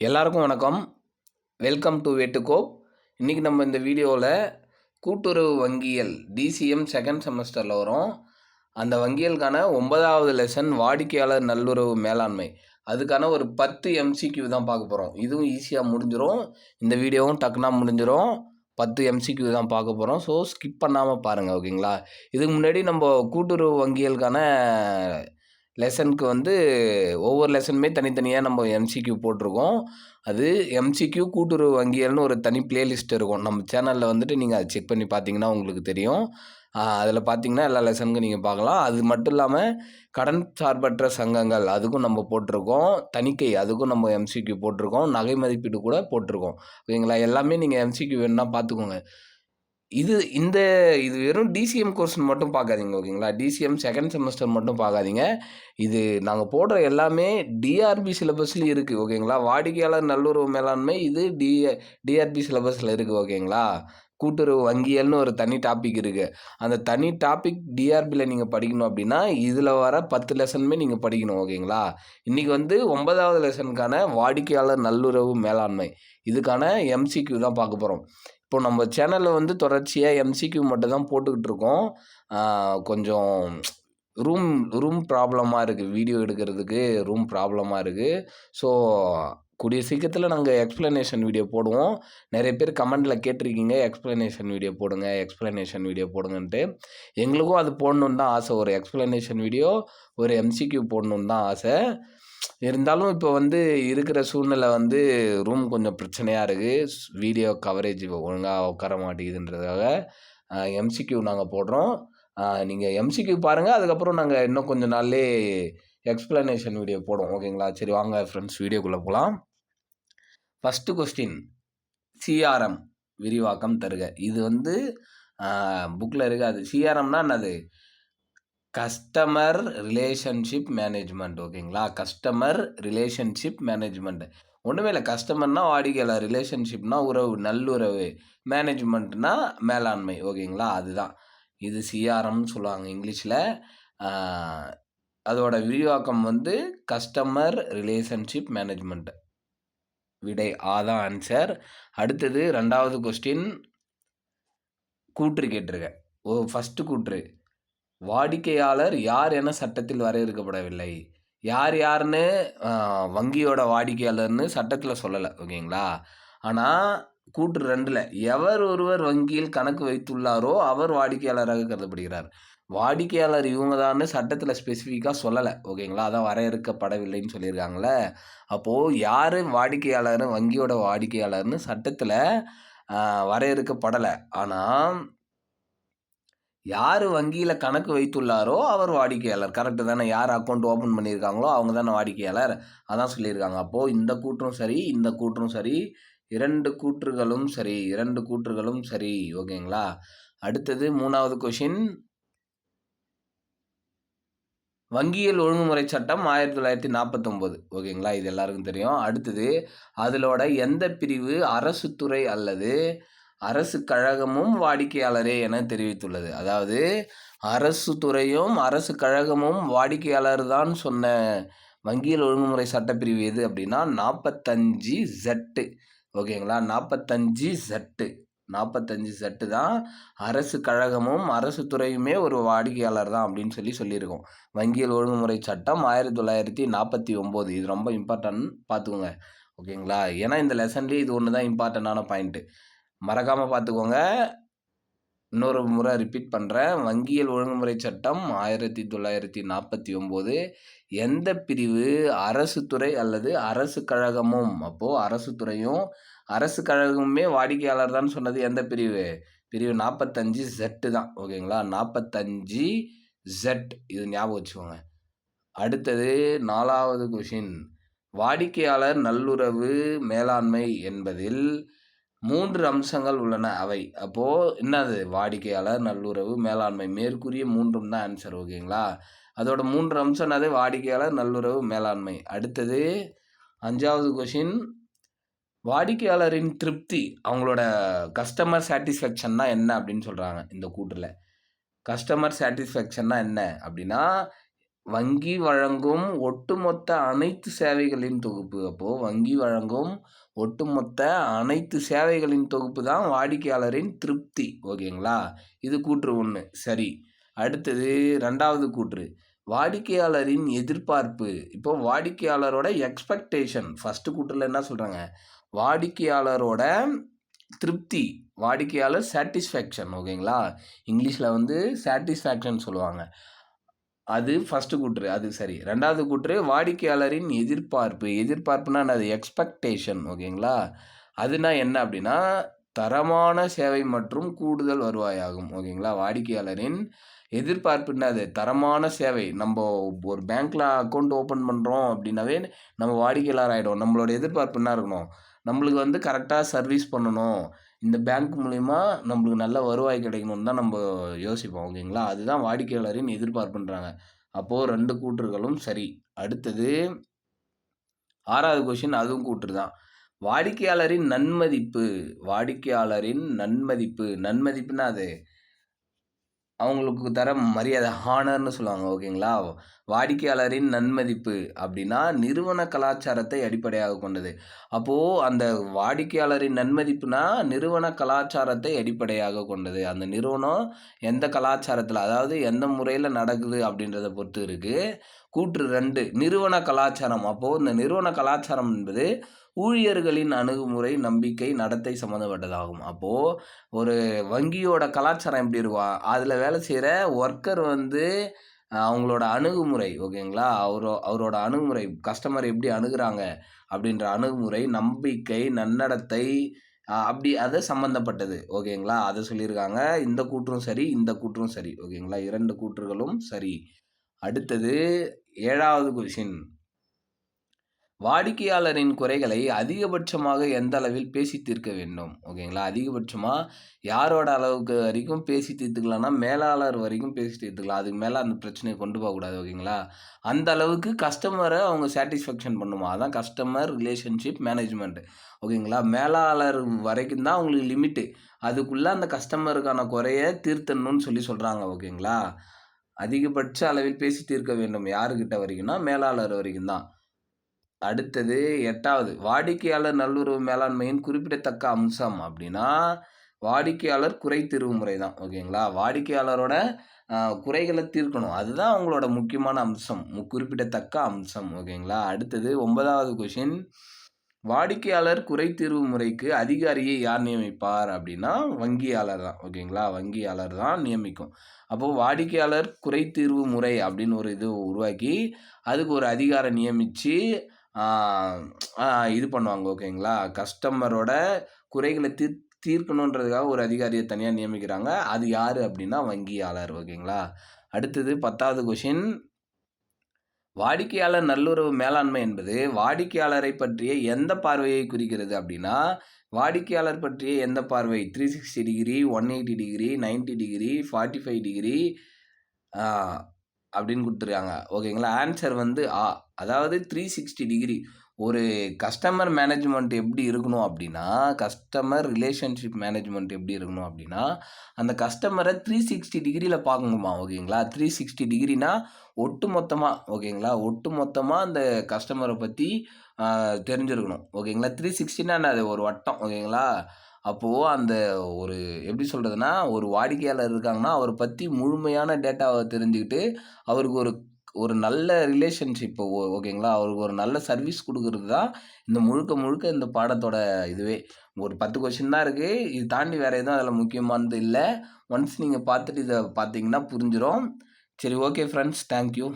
எல்லாருக்கும் வணக்கம். Welcome to வேட்டுகோப் இன்றைக்கி நம்ம இந்த வீடியோவில் கூட்டுறவு வங்கியல் டிசிஎம் செகண்ட் செமஸ்டரில் வரும். அந்த வங்கியலுக்கான ஒன்பதாவது லெசன் வாடிக்கையாளர் நல்லுறவு மேலாண்மை. அதுக்கான ஒரு பத்து எம்சிக்யூ தான் பார்க்க போகிறோம் இதுவும் ஈஸியாக முடிஞ்சிடும் இந்த வீடியோவும் டக்குனா முடிஞ்சிடும் பத்து எம்சிக்யூ தான் பார்க்க போகிறோம் ஸோ ஸ்கிப் பண்ணாமல் பாருங்கள் ஓகேங்களா இதுக்கு முன்னாடி நம்ம கூட்டுறவு வங்கியலுக்கான லெசனுக்கு வந்து ஒவ்வொரு லெசனுமே தனித்தனியாக நம்ம எம்சிக்யூ போட்டிருக்கோம். அது எம்சிக்யூ கூட்டுறவு வங்கியல்னு ஒரு தனி பிளேலிஸ்ட் இருக்கும். நம்ம சேனலில் வந்துட்டு நீங்கள் அதை செக் பண்ணி பார்த்தீங்கன்னா உங்களுக்கு தெரியும். அதில் பார்த்தீங்கன்னா எல்லா லெசனுக்கும் நீங்கள் பார்க்கலாம். அது மட்டும் இல்லாமல் கடன் சார்பற்ற சங்கங்கள் அதுக்கும் நம்ம போட்டிருக்கோம். தணிக்கை அதுக்கும் நம்ம எம்சிக்யூ போட்டிருக்கோம். நகை மதிப்பீடு கூட போட்டிருக்கோம். ஓகேங்களா? எல்லாமே நீங்கள் எம்சிக்யூ வேணுன்னா பார்த்துக்கோங்க. இது இந்த இது வெறும் டிசிஎம் கோர்ஸ் மட்டும் பார்க்காதீங்க ஓகேங்களா? டிசிஎம் செகண்ட் செமஸ்டர் மட்டும் பார்க்காதீங்க. இது நாங்கள் போடுற எல்லாமே டிஆர்பி சிலபஸ்லேயும் இருக்குது ஓகேங்களா? வாடிக்கையாளர் நல்லுறவு மேலாண்மை இது டி டிஆர்பி சிலபஸில் இருக்குது ஓகேங்களா? கூட்டுறவு வங்கியல்னு ஒரு தனி டாபிக் இருக்குது அந்த தனி டாபிக் டிஆர்பியில் நீங்கள் படிக்கணும் அப்படின்னா இதில் வர பத்து லெசனுமே நீங்கள் படிக்கணும் ஓகேங்களா? இன்றைக்கி வந்து ஒன்பதாவது லெசனுக்கான வாடிக்கையாளர் நல்லுறவு மேலாண்மை. இதுக்கான எம்சிக்யூ தான் பார்க்க போகிறோம் இப்போ நம்ம சேனலில் வந்து தொடர்ச்சியாக எம்சிக்யூ மட்டும் தான் போட்டுக்கிட்டு இருக்கோம். கொஞ்சம் ரூம் ரூம் ப்ராப்ளமாக இருக்குது வீடியோ எடுக்கிறதுக்கு ரூம் ப்ராப்ளமாக இருக்குது ஸோ கூடிய சீக்கிரத்தில் நாங்கள் எக்ஸ்ப்ளனேஷன் வீடியோ போடுவோம். நிறைய பேர் கமெண்டில் கேட்டிருக்கீங்க எக்ஸ்ப்ளனேஷன் வீடியோ போடுங்க எக்ஸ்ப்ளனேஷன் வீடியோ போடுங்கன்ட்டு. எங்களுக்கும் அது போடணுன்னு தான் ஆசை. ஒரு எக்ஸ்ப்ளனேஷன் வீடியோ ஒரு எம்சிக்யூ போடணுன்னு தான் ஆசை. இருந்தாலும் இப்போ வந்து இருக்கிற சூழ்நிலை வந்து ரூம் கொஞ்சம் பிரச்சனையாக இருக்குது வீடியோ கவரேஜ் ஒழுங்காக உட்கார மாட்டேங்குதுன்றதுக்காக எம்சிக்யூ நாங்கள் போடுறோம். நீங்கள் எம்சிக்யூ பாருங்கள் அதுக்கப்புறம் நாங்கள் இன்னும் கொஞ்சம் நாள்லே எக்ஸ்ப்ளனேஷன் வீடியோ போடுவோம். ஓகேங்களா சரி வாங்க ஃப்ரெண்ட்ஸ் வீடியோக்குள்ளே போகலாம் ஃபஸ்ட்டு கொஸ்டின் சிஆர்எம் விரிவாக்கம் தருக. இது வந்து புக்கில் இருக்காது சிஆர்எம்னா என்னது? கஸ்டமர் ரிலேஷன்ஷிப் மேனேஜ்மெண்ட் ஓகேங்களா கஸ்டமர் ரிலேஷன்ஷிப் மேனேஜ்மெண்ட் ஒன்றுமே இல்லை கஸ்டமர்னா வாடிக்கையாளர் ரிலேஷன்ஷிப்னா உறவு நல்லுறவு மேனேஜ்மெண்ட்னா மேலாண்மை ஓகேங்களா அதுதான். இது சிஆர்எம்னு சொல்லுவாங்க இங்கிலீஷில். அதோட விரிவாக்கம் வந்து கஸ்டமர் ரிலேஷன்ஷிப் மேனேஜ்மெண்ட் விடை ஆதான் ஆன்சர் அடுத்தது ரெண்டாவது கொஸ்டின் கூற்று கேட்டிருக்கேன். ஓ ஃபஸ்ட்டு கூற்று. வாடிக்கையாளர் யார் என சட்டத்தில் வரையறுக்கப்படவில்லை. யார் யாருன்னு வங்கியோட வாடிக்கையாளர்னு சட்டத்தில் சொல்லலை ஓகேங்களா? ஆனால் கூற்று ரெண்டில் எவர் ஒருவர் வங்கியில் கணக்கு வைத்துள்ளாரோ அவர் வாடிக்கையாளராக கருதப்படுகிறார். வாடிக்கையாளர் இவங்க தான் சட்டத்தில் ஸ்பெசிஃபிக்காக சொல்லலை ஓகேங்களா? அதான் வரையறுக்கப்படவில்லைன்னு சொல்லியிருக்காங்களே அப்போது யார் வாடிக்கையாளர் வங்கியோட வாடிக்கையாளர்னு சட்டத்தில் வரையறுக்கப்படலை. ஆனால் யார் வங்கியில் கணக்கு வைத்துள்ளாரோ அவர் வாடிக்கையாளர். கரெக்டு தானே. யார் அக்கௌண்ட் ஓப்பன் பண்ணியிருக்காங்களோ அவங்க தானே வாடிக்கையாளர். அதான் சொல்லியிருக்காங்க. அப்போது இந்த கூற்றும் சரி இந்த கூற்றும் சரி இரண்டு கூற்றுகளும் சரி இரண்டு கூற்றுகளும் சரி. ஓகேங்களா? அடுத்தது மூணாவது கொஷின் வங்கியல் ஒழுங்குமுறை சட்டம் ஆயிரத்தி தொள்ளாயிரத்தி நாற்பத்தொம்போது. ஓகேங்களா? இது எல்லாருக்கும் தெரியும். அடுத்தது அதிலோட எந்த பிரிவு அரசு துறை அல்லது அரசு கழகமும் வாடிக்கையாளரே என தெரிவித்துள்ளது. அதாவது அரசு துறையும் அரசு கழகமும் வாடிக்கையாளர் தான் சொன்ன வங்கியல் ஒழுங்குமுறை சட்டப்பிரிவு எது அப்படின்னா நாற்பத்தஞ்சு ஜெட்டு ஓகேங்களா? நாற்பத்தஞ்சு ஜட்டு நாற்பத்தஞ்சு செட்டு தான் அரசு கழகமும் அரசு துறையுமே ஒரு வாடிக்கையாளர் தான் அப்படின்னு சொல்லி சொல்லியிருக்கோம். வங்கியல் ஒழுங்குமுறை சட்டம் ஆயிரத்தி தொள்ளாயிரத்தி நாற்பத்தி ஒம்பது. இது ரொம்ப இம்பார்ட்டன்ட் பார்த்துக்கோங்க. ஓகேங்களா? ஏன்னா இந்த லெசன்லேயே இது ஒன்று தான் இம்பார்ட்டண்ட்டான பாயிண்ட்டு மறக்காமல் பார்த்துக்கோங்க இன்னொரு முறை ரிப்பீட் பண்ணுறேன் வங்கியல் ஒழுங்குமுறை சட்டம் ஆயிரத்தி தொள்ளாயிரத்தி நாற்பத்தி ஒம்பது. எந்த பிரிவு? அரசு துறை அல்லது அரசு கழகமும். அப்போது அரசு துறையும் அரசு கழகமுமே வாடிக்கையாளர் தான் சொன்னது எந்த பிரிவு? பிரிவு நாற்பத்தஞ்சு ஜெட்டு தான். ஓகேங்களா? நாற்பத்தஞ்சு ஜெட் இது ஞாபகம் வச்சுக்கோங்க. அடுத்தது நாலாவது கொஷின் வாடிக்கையாளர் நல்லுறவு மேலாண்மை என்பதில் மூன்று அம்சங்கள் உள்ளன. அவை அப்போது என்னது? வாடிக்கையாளர் நல்லுறவு மேலாண்மை. மேற்கூறிய மூன்றும் தான் ஆன்சர் ஓகேங்களா? அதோட மூன்று அம்சம் என்னது? வாடிக்கையாளர் நல்லுறவு மேலாண்மை. அடுத்தது அஞ்சாவது கொஷின் வாடிக்கையாளரின் திருப்தி அவங்களோட கஸ்டமர் சாட்டிஸ்ஃபேக்ஷன்னா என்ன அப்படின்னு சொல்கிறாங்க இந்த கூட்டில் கஸ்டமர் சாட்டிஸ்ஃபேக்ஷன்னா என்ன அப்படின்னா வங்கி வழங்கும் ஒட்டுமொத்த அனைத்து சேவைகளின் தொகுப்பு. அப்போது வங்கி வழங்கும் ஒட்டுமொத்த அனைத்து சேவைகளின் தொகுப்பு தான் வாடிக்கையாளரின் திருப்தி. ஓகேங்களா? இது கூற்று ஒன்று சரி. அடுத்தது ரெண்டாவது கூற்று. வாடிக்கையாளரின் எதிர்பார்ப்பு. இப்போ வாடிக்கையாளரோட எக்ஸ்பெக்டேஷன் ஃபஸ்ட்டு கூற்றில் என்ன சொல்கிறாங்க வாடிக்கையாளரோட திருப்தி. வாடிக்கையாளர் சாட்டிஸ்ஃபேக்ஷன் ஓகேங்களா? இங்கிலீஷில் வந்து சாட்டிஸ்ஃபேக்ஷன் சொல்லுவாங்க. அது ஃபஸ்ட்டு கூற்று அது சரி. ரெண்டாவது கூற்று வாடிக்கையாளரின் எதிர்பார்ப்பு. எதிர்பார்ப்புனா அது எக்ஸ்பெக்டேஷன் ஓகேங்களா? அதுனா என்ன அப்படின்னா தரமான சேவை மற்றும் கூடுதல் வருவாயாகும் ஓகேங்களா? வாடிக்கையாளரின் எதிர்பார்ப்புன்னா அது தரமான சேவை. நம்ம ஒரு பேங்க்கில் அக்கௌண்ட் ஓப்பன் பண்ணுறோம் அப்படின்னாவே நம்ம வாடிக்கையாளர் ஆகிடும் நம்மளோட எதிர்பார்ப்பு என்ன இருக்கணும்? நம்மளுக்கு வந்து கரெக்டாக சர்வீஸ் பண்ணணும். இந்த பேங்க் மூலிமா நம்மளுக்கு நல்ல வருவாய் கிடைக்கணும்னு தான் நம்ம யோசிப்போம் ஓகேங்களா அதுதான் வாடிக்கையாளரின் எதிர்பார்ப்புன்றாங்க. அப்போது ரெண்டு கூற்றுகளும் சரி. அடுத்தது ஆறாவது கொஷின் அதுவும் கூற்று தான். வாடிக்கையாளரின் நன்மதிப்பு வாடிக்கையாளரின் நன்மதிப்பு நன்மதிப்புனா அது அவங்களுக்கு தர மரியாதை ஹானர்னு சொல்லுவாங்க ஓகேங்களா வாடிக்கையாளரின் நன்மதிப்பு அப்படின்னா நிறுவன கலாச்சாரத்தை அடிப்படையாக கொண்டது. அப்போது அந்த வாடிக்கையாளரின் நன்மதிப்புனா நிறுவன கலாச்சாரத்தை அடிப்படையாக கொண்டது. அந்த நிறுவனம் எந்த கலாச்சாரத்தில் அதாவது எந்த முறையில் நடக்குது அப்படின்றத பொறுத்து இருக்குது கூற்று ரெண்டு நிறுவன கலாச்சாரம். அப்போது இந்த நிறுவன கலாச்சாரம் என்பது ஊழியர்களின் அணுகுமுறை நம்பிக்கை நடத்தை சம்மந்தப்பட்டதாகும் அப்போது ஒரு வங்கியோட கலாச்சாரம் எப்படி இருக்கும்? அதில் வேலை செய்கிற ஒர்க்கர் வந்து அவங்களோட அணுகுமுறை ஓகேங்களா? அவரோ அவரோட அணுகுமுறை கஸ்டமர் எப்படி அணுகுறாங்க அப்படின்ற அணுகுமுறை நம்பிக்கை நன்னடத்தை அப்படி அது சம்மந்தப்பட்டது ஓகேங்களா? அதை சொல்லியிருக்காங்க. இந்த கூற்றும் சரி இந்த கூற்றும் சரி ஓகேங்களா? இரண்டு கூற்றுகளும் சரி. அடுத்தது ஏழாவது கொஷின் வாடிக்கையாளரின் குறைகளை அதிகபட்சமாக எந்த அளவில் பேசி தீர்க்க வேண்டும்? ஓகேங்களா? அதிகபட்சமாக யாரோட அளவுக்கு வரைக்கும் பேசி தீர்த்துக்கலாம்னா மேலாளர் வரைக்கும் பேசி தீர்த்துக்கலாம். அதுக்கு மேலே அந்த பிரச்சனையை கொண்டு போகக்கூடாது ஓகேங்களா? அந்த அளவுக்கு கஸ்டமரை அவங்க சாட்டிஸ்ஃபேக்ஷன் பண்ணுமா? அதான் கஸ்டமர் ரிலேஷன்ஷிப் மேனேஜ்மெண்ட் ஓகேங்களா? மேலாளர் வரைக்கும் தான் அவங்களுக்கு லிமிட்டு. அதுக்குள்ளே அந்த கஸ்டமருக்கான குறைய தீர்த்தணும்னு சொல்லி சொல்கிறாங்க ஓகேங்களா? அதிகபட்ச அளவில் பேசி தீர்க்க வேண்டும். யாருக்கிட்ட வரைக்கும்னா மேலாளர் வரைக்கும் தான். அடுத்தது எட்டாவது வாடிக்கையாளர் நல்லுறவு மேலாண்மையின் குறிப்பிடத்தக்க அம்சம் அப்படின்னா வாடிக்கையாளர் குறை தீர்வு முறை தான் ஓகேங்களா? வாடிக்கையாளரோட குறைகளை தீர்க்கணும். அதுதான் அவங்களோட முக்கியமான அம்சம் குறிப்பிடத்தக்க அம்சம் ஓகேங்களா? அடுத்தது ஒன்பதாவது கொஷின் வாடிக்கையாளர் குறை தீர்வு முறைக்கு அதிகாரியை யார் நியமிப்பார் அப்படின்னா வங்கியாளர் தான் ஓகேங்களா? வங்கியாளர் தான் நியமிக்கும். அப்போது வாடிக்கையாளர் குறை தீர்வு முறை அப்படின்னு ஒரு இது உருவாக்கி அதுக்கு ஒரு அதிகாரம் நியமித்து இது பண்ணுவாங்க ஓகேங்களா? கஸ்டமரோட குறைகளை தீர் தீர்க்கணுன்றதுக்காக ஒரு அதிகாரியை தனியாக நியமிக்கிறாங்க. அது யார் அப்படின்னா வங்கியாளர் ஓகேங்களா? அடுத்தது பத்தாவது கொஷின் வாடிக்கையாளர் நல்லுறவு மேலாண்மை என்பது வாடிக்கையாளரை பற்றிய எந்த பார்வையை குறிக்கிறது அப்படின்னா வாடிக்கையாளர் பற்றிய எந்த பார்வை? Three sixty degree one eighty degree ninety degree forty five degree அப்படின்னு கொடுத்துருக்காங்க. ஓகேங்களா? ஆன்சர் வந்து ஆ. அதாவது த்ரீ சிக்ஸ்டி டிகிரி ஒரு கஸ்டமர் மேனேஜ்மெண்ட் எப்படி இருக்கணும் அப்படின்னா கஸ்டமர் ரிலேஷன்ஷிப் மேனேஜ்மெண்ட் எப்படி இருக்கணும் அப்படின்னா அந்த கஸ்டமரை த்ரீ சிக்ஸ்டி டிகிரியில் பார்க்கணுமா? ஓகேங்களா? த்ரீ சிக்ஸ்டி டிகிரினா ஒட்டு மொத்தமாக ஓகேங்களா? ஒட்டு மொத்தமாக அந்த கஸ்டமரை பற்றி தெரிஞ்சிருக்கணும். ஓகேங்களா? த்ரீ சிக்ஸ்டினா அது ஒரு வட்டம் ஓகேங்களா? அப்போது அந்த ஒரு எப்படி சொல்கிறதுனா ஒரு வாடிக்கையாளர் இருக்காங்கன்னா அவரை பற்றி முழுமையான டேட்டாவை தெரிஞ்சுக்கிட்டு அவருக்கு ஒரு ஒரு நல்ல ரிலேஷன்ஷிப் ஓ ஓகேங்களா? அவருக்கு ஒரு நல்ல சர்வீஸ் கொடுக்குறது தான் இந்த முழுக்க முழுக்க இந்த பாடத்தோட இதுவே. ஒரு பத்து கொஷின் தான் இருக்குது இது தாண்டி வேறு எதுவும் அதில் முக்கியமானது இல்லை. ஒன்ஸ் நீங்கள் பார்த்துட்டு இதை பார்த்தீங்கன்னா புரிஞ்சிடும் சரி ஓகே ஃப்ரெண்ட்ஸ் தேங்க்யூ